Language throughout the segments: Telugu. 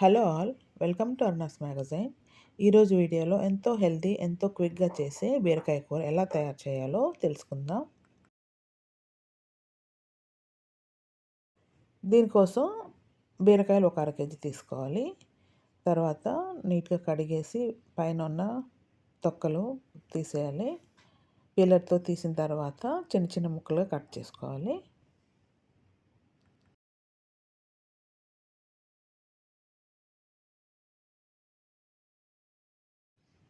Hello all welcome to Arna's magazine. ఈరోజు వీడియోలో ఎంతో హెల్తీ ఎంతో క్విక్గా చేసే బీరకాయ కూర ఎలా తయారు చేయాలో తెలుసుకుందాం. దీనికోసం బీరకాయలు ఒక అర కేజీ తీసుకోవాలి. తర్వాత నీట్గా కడిగేసి పైన ఉన్న తొక్కలు తీసేయాలి. పిల్లర్తో తీసిన తర్వాత చిన్న చిన్న ముక్కలుగా కట్ చేసుకోవాలి.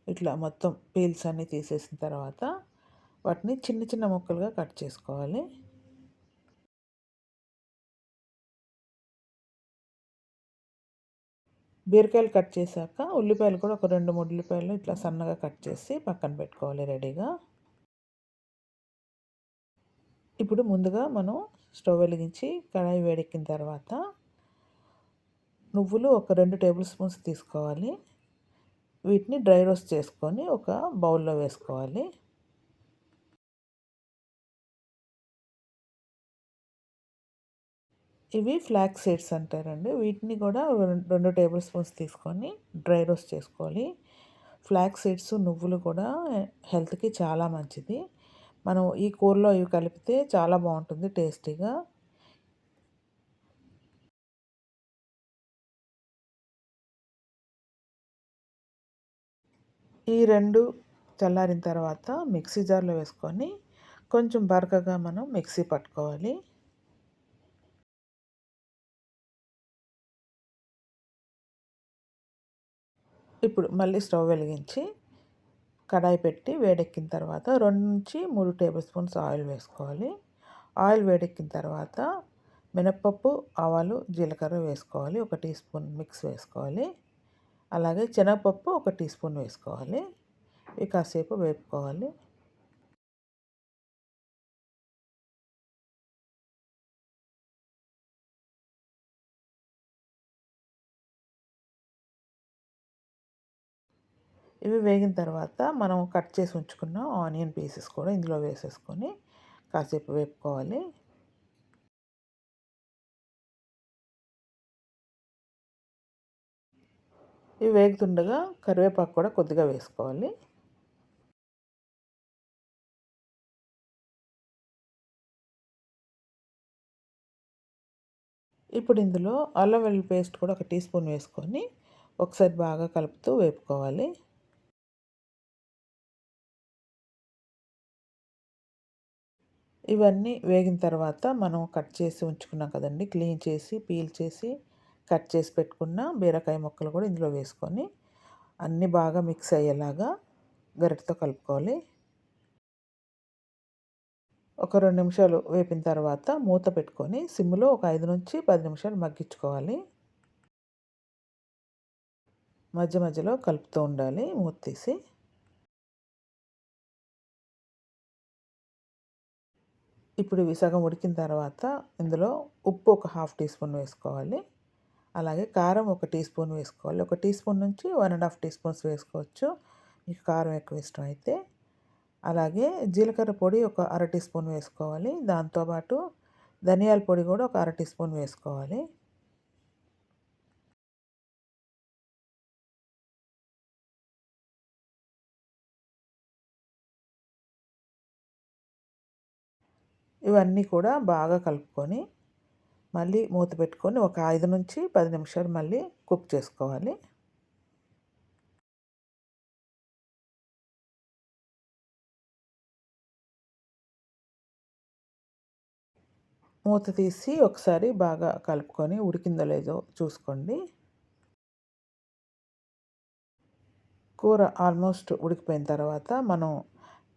ఇట్లా మొత్తం పీల్స్ అన్నీ తీసేసిన తర్వాత వాటిని చిన్న చిన్న ముక్కలుగా కట్ చేసుకోవాలి. బీరకాయలు కట్ చేశాక ఉల్లిపాయలు కూడా ఒక రెండు మూడు ఉల్లిపాయలు ఇట్లా సన్నగా కట్ చేసి పక్కన పెట్టుకోవాలి రెడీగా. ఇప్పుడు ముందుగా మనం స్టవ్ వెలిగించి కడాయి వేడెక్కిన తర్వాత నువ్వులు ఒక రెండు టేబుల్ స్పూన్స్ తీసుకోవాలి. వీటిని డ్రై రోస్ట్ చేసుకొని ఒక బౌల్లో వేసుకోవాలి. ఇవి ఫ్లాక్ సీడ్స్ అంటారండి. వీటిని కూడా రెండు టేబుల్ స్పూన్స్ తీసుకొని డ్రై రోస్ట్ చేసుకోవాలి. ఫ్లాక్ సీడ్స్ నువ్వులు కూడా హెల్త్కి చాలా మంచిది. మనం ఈ కూరలో ఇవి కలిపితే చాలా బాగుంటుంది టేస్టీగా. ఈ రెండు చల్లారిన తర్వాత మిక్సీ జార్లో వేసుకొని కొంచెం బరకగా మనం మిక్సీ పట్టుకోవాలి. ఇప్పుడు మళ్ళీ స్టవ్ వెలిగించి కడాయి పెట్టి వేడెక్కిన తర్వాత రెండు నుంచి మూడు టేబుల్ స్పూన్స్ ఆయిల్ వేసుకోవాలి. ఆయిల్ వేడెక్కిన తర్వాత మినప్పప్పు ఆవాలు జీలకర్ర వేసుకోవాలి. ఒక టీ స్పూన్ మిక్స్ వేసుకోవాలి. అలాగే శనగపప్పు ఒక టీ స్పూన్ వేసుకోవాలి. ఇవి కాసేపు వేపుకోవాలి. ఇవి వేగిన తర్వాత మనం కట్ చేసి ఉంచుకున్న ఆనియన్ పీసెస్ కూడా ఇందులో వేసేసుకొని కాసేపు వేపుకోవాలి. ఇవి వేగుతుండగా కరివేపాకు కూడా కొద్దిగా వేసుకోవాలి. ఇప్పుడు ఇందులో అల్లం వెల్లుల్లి పేస్ట్ కూడా ఒక టీ స్పూన్ వేసుకొని ఒకసారి బాగా కలుపుతూ వేపుకోవాలి. ఇవన్నీ వేగిన తర్వాత మనం కట్ చేసి ఉంచుకున్నాం కదండి క్లీన్ చేసి పీల్ చేసి కట్ చేసి పెట్టుకున్న బీరకాయ ముక్కలు కూడా ఇందులో వేసుకొని అన్నీ బాగా మిక్స్ అయ్యేలాగా గరిటతో కలుపుకోవాలి. ఒక రెండు నిమిషాలు వేపిన తర్వాత మూత పెట్టుకొని సిమ్లో ఒక ఐదు నుంచి పది నిమిషాలు మగ్గించుకోవాలి. మధ్య మధ్యలో కలుపుతూ ఉండాలి మూత తీసి. ఇప్పుడు ఇవి సగం ఉడికిన తర్వాత ఇందులో ఉప్పు ఒక హాఫ్ టీ స్పూన్ వేసుకోవాలి. అలాగే కారం ఒక టీ స్పూన్ వేసుకోవాలి. ఒక టీ స్పూన్ నుంచి one and half tea spoons వేసుకోవచ్చు. మీకు కారం ఎక్కువ ఇష్టం అయితే. అలాగే జీలకర్ర పొడి ఒక అర టీ స్పూన్ వేసుకోవాలి. దాంతోపాటు ధనియాల పొడి కూడా ఒక అర టీ స్పూన్ వేసుకోవాలి. ఇవన్నీ కూడా బాగా కలుపుకొని మళ్ళీ మూత పెట్టుకొని ఒక ఐదు నుంచి పది నిమిషాలు మళ్ళీ కుక్ చేసుకోవాలి. మూత తీసి ఒకసారి బాగా కలుపుకొని ఉడికిందో లేదో చూసుకోండి. కూర ఆల్మోస్ట్ ఉడికిపోయిన తర్వాత మనం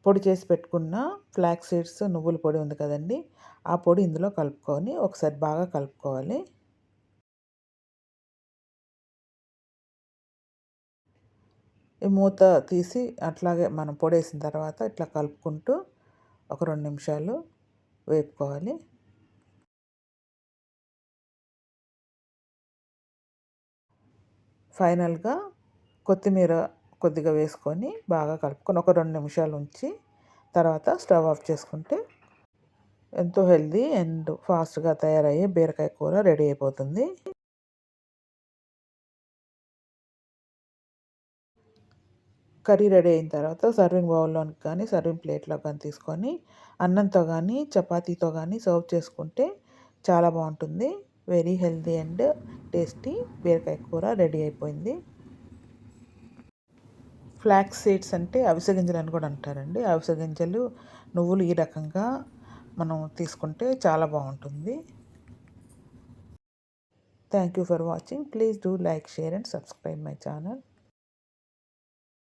పొడి చేసి పెట్టుకున్న ఫ్లాక్ సీడ్స్ నువ్వుల పొడి ఉంది కదండి. ఆ పొడి ఇందులో కలుపుకొని ఒకసారి బాగా కలుపుకోవాలి. ఈ మూత తీసి అట్లాగే మనం పొడేసిన తర్వాత ఇట్లా కలుపుకుంటూ ఒక రెండు నిమిషాలు వేపుకోవాలి. ఫైనల్గా కొత్తిమీర కొద్దిగా వేసుకొని బాగా కలుపుకొని ఒక రెండు నిమిషాలు ఉంచి తర్వాత స్టవ్ ఆఫ్ చేసుకుంటే ఎంతో హెల్దీ అండ్ ఫాస్ట్గా తయారయ్యే బీరకాయ కూర రెడీ అయిపోతుంది. కర్రీ రెడీ అయిన తర్వాత సర్వింగ్ బౌల్లోకి కానీ సర్వింగ్ ప్లేట్లో కానీ తీసుకొని అన్నంతో కానీ చపాతీతో కానీ సర్వ్ చేసుకుంటే చాలా బాగుంటుంది. వెరీ హెల్దీ అండ్ టేస్టీ బీరకాయ కూర రెడీ అయిపోయింది. ఫ్లాక్స్ సీడ్స్ అంటే అవిసె గింజలు అని కూడా అంటారండి. అవిసె గింజలు నువ్వులు ఈ రకంగా మనం తీసుకుంటే చాలా బాగుంటుంది. Thank you for watching please do like share and subscribe my channel